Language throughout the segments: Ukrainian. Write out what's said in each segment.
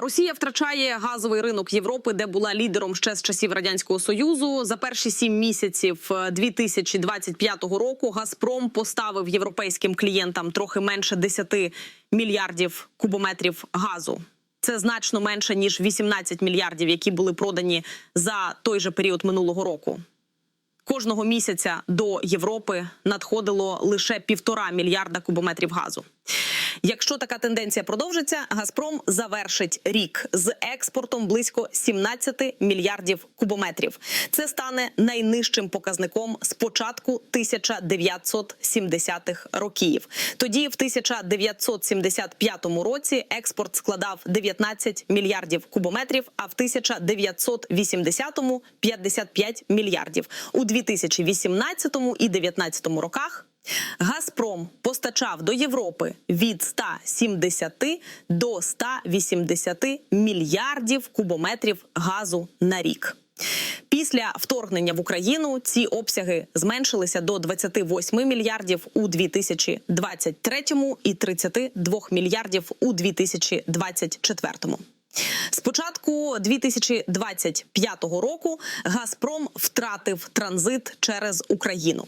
Росія втрачає газовий ринок Європи, де була лідером ще з часів радянського союзу. За перші сім місяців е, 2025 року Газпром поставив європейським клієнтам трохи менше 10 мільярдів кубометрів газу. Це значно менше ніж 18 мільярдів, які були продані за той же період минулого року. Кожного місяця до Європи надходило лише півтора мільярда кубометрів газу. Якщо така тенденція продовжиться, Газпром завершить рік з експортом близько 17 мільярдів кубометрів. Це стане найнижчим показником з початку 1970-х років. Тоді, в 1975 році, експорт складав 19 мільярдів кубометрів, а в 1980-му – 55 мільярдів. У 2018 і 2019 роках Газпром постачав до Європи від 170 до 180 мільярдів кубометрів газу на рік. Після вторгнення в Україну ці обсяги зменшилися до 28 мільярдів у 2023 і 32 мільярдів у 2024. Початку 2025 року Газпром втратив транзит через Україну.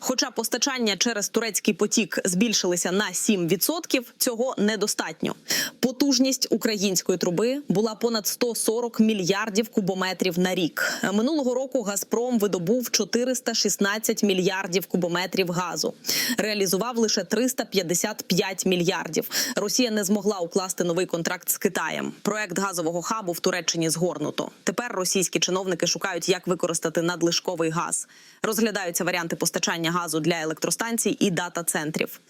Хоча постачання через турецький потік збільшилися на 7%, цього недостатньо. Потужність української труби була понад 140 мільярдів кубометрів на рік. Минулого року Газпром видобув 416 мільярдів кубометрів газу. Реалізував лише 355 мільярдів. Росія не змогла укласти новий контракт з Китаєм. Проект газового хабу в Туреччині згорнуто. Тепер російські чиновники шукають, як використати надлишковий газ. Розглядаються варіанти постачання газу для електростанцій і дата центрів.